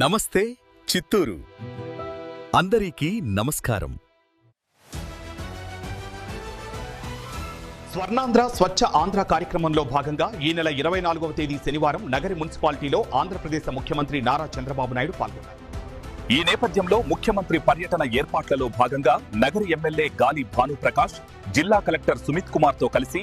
నమస్తే చిత్తూరు. అందరికీ నమస్కారం. స్వర్ణాంధ్ర స్వచ్ఛ ఆంధ్ర కార్యక్రమంలో భాగంగా ఈ నెల ఇరవై నాలుగవ తేదీ శనివారం నగరి మున్సిపాలిటీలో ఆంధ్రప్రదేశ్ ముఖ్యమంత్రి నారా చంద్రబాబు నాయుడు పాల్గొన్నారు. ఈ నేపథ్యంలో ముఖ్యమంత్రి పర్యటన ఏర్పాట్లలో భాగంగా నగరి ఎమ్మెల్యే గాలి భానుప్రకాష్ జిల్లా కలెక్టర్ సుమిత్ కుమార్తో కలిసి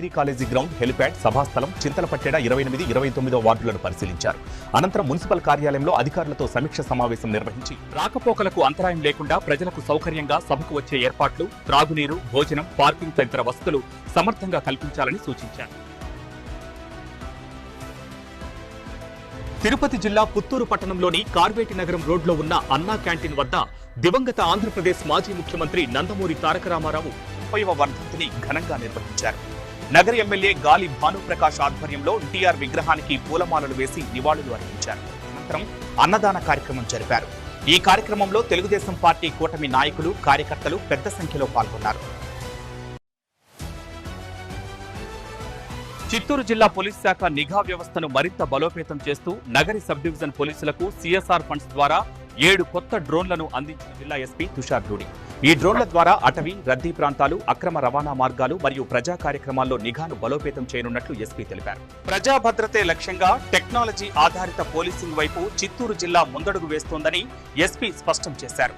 డిగ్రీ కాలేజీ గ్రౌండ్ హెలిప్యాడ్ సభాస్థలం చింతలపట్టెడ ఇరవై ఎనిమిది ఇరవై తొమ్మిదో వార్డులను పరిశీలించారు. అనంతరం మున్సిపల్ కార్యాలయంలో అధికారులతో సమీక్ష సమావేశం నిర్వహించి రాకపోకలకు అంతరాయం లేకుండా ప్రజలకు సౌకర్యంగా సభకు వచ్చే ఏర్పాట్లు త్రాగునీరు భోజనం పార్కింగ్ తదితర వసతులు సమర్థంగా కల్పించాలని సూచించారు. తిరుపతి జిల్లా పుత్తూరు పట్టణంలోని కార్వేటి నగరం రోడ్లో ఉన్న అన్నా క్యాంటీన్ వద్ద దివంగత ఆంధ్రప్రదేశ్ మాజీ ముఖ్యమంత్రి నందమూరి తారక రామారావు ముప్పైవ వర్ధంతిని ఘనంగా నిర్వహించారు. నగర ఎమ్మెల్యే గాలి భానుప్రకాష్ ఆధ్వర్యంలో ఎన్టీఆర్ విగ్రహానికి పూలమాలలు వేసి నివాళులు అర్పించారు. అనంతరం అన్నదాన కార్యక్రమం జరిపారు. ఈ కార్యక్రమంలో తెలుగుదేశం పార్టీ కూటమి నాయకులు కార్యకర్తలు పెద్ద సంఖ్యలో పాల్గొన్నారు. చిత్తూరు జిల్లా పోలీస్ శాఖ నిఘా వ్యవస్థను మరింత బలోపేతం చేస్తూ నగరి సబ్ డివిజన్ పోలీసులకు సిఎస్ఆర్ ఫండ్స్ ద్వారా ఏడు కొత్త డ్రోన్లను అందించిన జిల్లా ఎస్పీ తుషార్ డూడి ఈ డ్రోన్ల ద్వారా అటవీ రద్దీ ప్రాంతాలు అక్రమ రవాణా మార్గాలు మరియు ప్రజా కార్యక్రమాల్లో నిఘాను బలోపేతం చేయనున్నట్లు ఎస్పీ తెలిపారు. ప్రజా భద్రతే లక్ష్యంగా టెక్నాలజీ ఆధారిత పోలీసింగ్ వైపు చిత్తూరు జిల్లా ముందడుగు వేస్తోందని ఎస్పీ స్పష్టం చేశారు.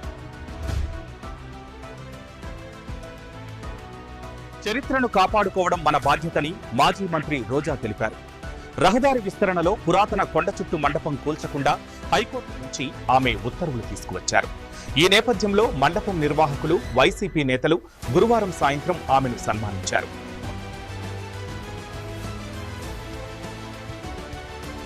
చరిత్రను కాపాడుకోవడం మన బాధ్యతని మాజీ మంత్రి రోజా తెలిపారు. రహదారి విస్తరణలో పురాతన కొండ చుట్టూ మండపం కూల్చకుండా హైకోర్టు నుంచి ఆమె ఉత్తర్వులు తీసుకువచ్చారు. ఈ నేపథ్యంలో మండపం నిర్వాహకులు వైసీపీ నేతలు గురువారం సాయంత్రం ఆమెను సన్మానించారు.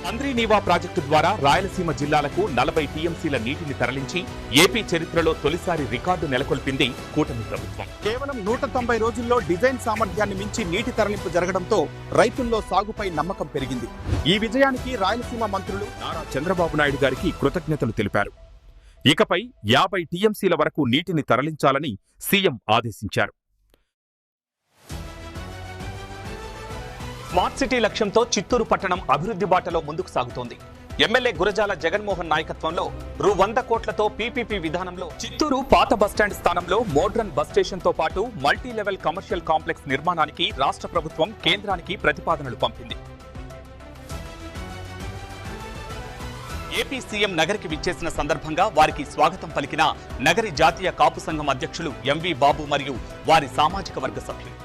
అంద్రీనీవా ప్రాజెక్టు ద్వారా రాయలసీమ జిల్లాలకు నలభై టీఎంసీల నీటిని తరలించి ఏపీ చరిత్రలో తొలిసారి రికార్డు నెలకొల్పింది కూటమి ప్రభుత్వం. కేవలం నూట తొంభై రోజుల్లో డిజైన్ సామర్థ్యాన్ని మించి నీటి తరలింపు జరగడంతో రైతుల్లో సాగుపై నమ్మకం పెరిగింది. ఈ విజయానికి రాయలసీమ మంత్రులు నారా చంద్రబాబు నాయుడు గారికి కృతజ్ఞతలు తెలిపారు. ఇకపై యాభై టీఎంసీల వరకు నీటిని తరలించాలని సీఎం ఆదేశించారు. స్మార్ట్ సిటీ లక్ష్యంతో చిత్తూరు పట్టణం అభివృద్ధి బాటలో ముందుకు సాగుతోంది. ఎమ్మెల్యే గురజాల జగన్మోహన్ నాయకత్వంలో రూ వంద కోట్లతో పీపీపీ విధానంలో చిత్తూరు పాత బస్టాండ్ స్థానంలో మోడ్రన్ బస్ స్టేషన్తో పాటు మల్టీ లెవెల్ కమర్షియల్ కాంప్లెక్స్ నిర్మాణానికి రాష్ట్ర ప్రభుత్వం కేంద్రానికి ప్రతిపాదనలు పంపింది. ఏపీ సీఎం నగరికి విచ్చేసిన సందర్భంగా వారికి స్వాగతం పలికిన నగరి జాతీయ కాపు సంఘం అధ్యక్షులు ఎంవి బాబు మరియు వారి సామాజిక వర్గ సభ్యులు.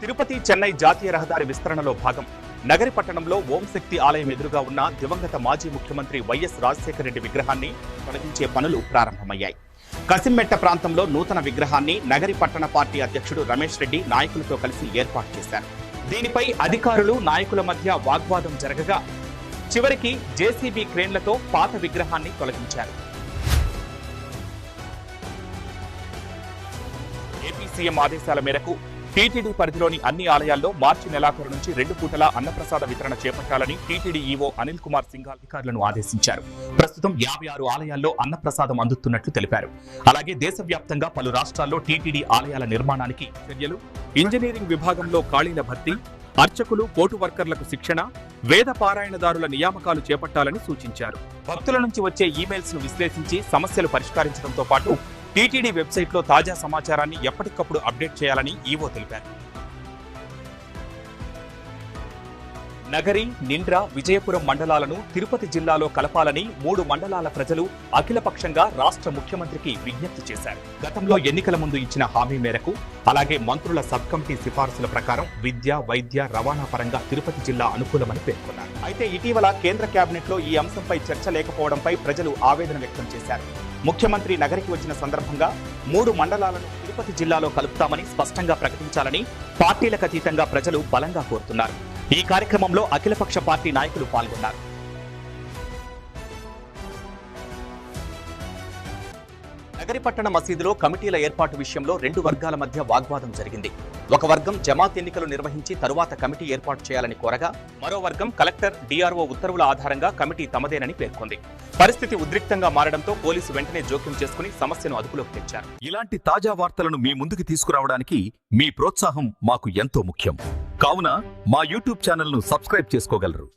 తిరుపతి చెన్నై జాతీయ రహదారి విస్తరణలో భాగం. నగరి పట్టణంలో ఓంశక్తి ఆలయం ఎదురుగా ఉన్న దివంగత మాజీ ముఖ్యమంత్రి వైఎస్ రాజశేఖర రెడ్డి విగ్రహాన్ని తొలగించే పనులు ప్రారంభమయ్యాయి. కసిమ్మెట్ట ప్రాంతంలో నూతన విగ్రహాన్ని నగరి పట్టణ పార్టీ అధ్యక్షుడు రమేష్ రెడ్డి నాయకులతో కలిసి ఏర్పాటు చేశారు. దీనిపై అధికారులు నాయకుల మధ్య వాగ్వాదం జరగగా చివరికి జేసీబీ క్రేన్లతో పాత విగ్రహాన్ని తొలగించారు. ఏపీ సీఎం ఆదేశాల మేరకు టీటీడీ పరిధిలోని అన్ని ఆలయాల్లో మార్చి నెలాఖరు నుంచి రెండు పూటల అన్నప్రసాద వితరణ చేపట్టాలని టీటీడీ ఈవో అనిల్ కుమార్ సింఘాల్ అధికారులను ఆదేశించారు. ప్రస్తుతం యాభై ఆరు ఆలయాల్లో అన్నప్రసాదం అందుతున్నట్లు తెలిపారు. అలాగే దేశవ్యాప్తంగా పలు రాష్ట్రాల్లో టీటీడీ ఆలయాల నిర్మాణానికి చర్యలు ఇంజనీరింగ్ విభాగంలో ఖాళీల భర్తీ అర్చకులు పోటు వర్కర్లకు శిక్షణ వేద పారాయణదారుల నియామకాలు చేపట్టాలని సూచించారు. భక్తుల నుంచి వచ్చే ఈమెయిల్స్ను విశ్లేషించి సమస్యలు పరిష్కరించడంతో పాటు టీటీడీ వెబ్సైట్లో తాజా సమాచారాన్ని ఎప్పటికప్పుడు అప్డేట్ చేయాలని ఈవో తెలిపారు. నగరి నిండ్ర విజయపురం మండలాలను తిరుపతి జిల్లాలో కలపాలని మూడు మండలాల ప్రజలు అఖిలపక్షంగా రాష్ట్ర ముఖ్యమంత్రికి విజ్ఞప్తి చేశారు. గతంలో ఎన్నికల ముందు ఇచ్చిన హామీ మేరకు అలాగే మంత్రుల సబ్ కమిటీ సిఫార్సుల ప్రకారం విద్య వైద్య రవాణా పరంగా తిరుపతి జిల్లా అనుకూలమని పేర్కొన్నారు. అయితే ఇటీవల కేంద్ర కేబినెట్లో ఈ అంశంపై చర్చ లేకపోవడంపై ప్రజలు ఆవేదన వ్యక్తం చేశారు. ముఖ్యమంత్రి నగరికి వచ్చిన సందర్భంగా మూడు మండలాలను తిరుపతి జిల్లాలో కలుపుతామని స్పష్టంగా ప్రకటించాలని పార్టీలకు అతీతంగా ప్రజలు బలంగా కోరుతున్నారు. ఈ కార్యక్రమంలో అఖిలపక్ష పార్టీ నాయకులు పాల్గొన్నారు. నగరిపట్టణ మసీదులో కమిటీల ఏర్పాటు విషయంలో రెండు వర్గాల మధ్య వాగ్వాదం జరిగింది. ఒక వర్గం జమాత్ ఎన్నికలు నిర్వహించి తరువాత కమిటీ ఏర్పాటు చేయాలని కోరగా మరో వర్గం కలెక్టర్ డిఆర్ఓ ఉత్తర్వుల ఆధారంగా కమిటీ తమదేనని పేర్కొంది. పరిస్థితి ఉద్రిక్తంగా మారడంతో పోలీసు వెంటనే జోక్యం చేసుకుని సమస్యను అదుపులోకి తెచ్చారు. ఇలాంటి తాజా వార్తలను మీ ముందుకు తీసుకురావడానికి మీ ప్రోత్సాహం మాకు ఎంతో ముఖ్యం. కావున మా యూట్యూబ్ ఛానల్ను సబ్స్క్రైబ్ చేసుకోగలరు.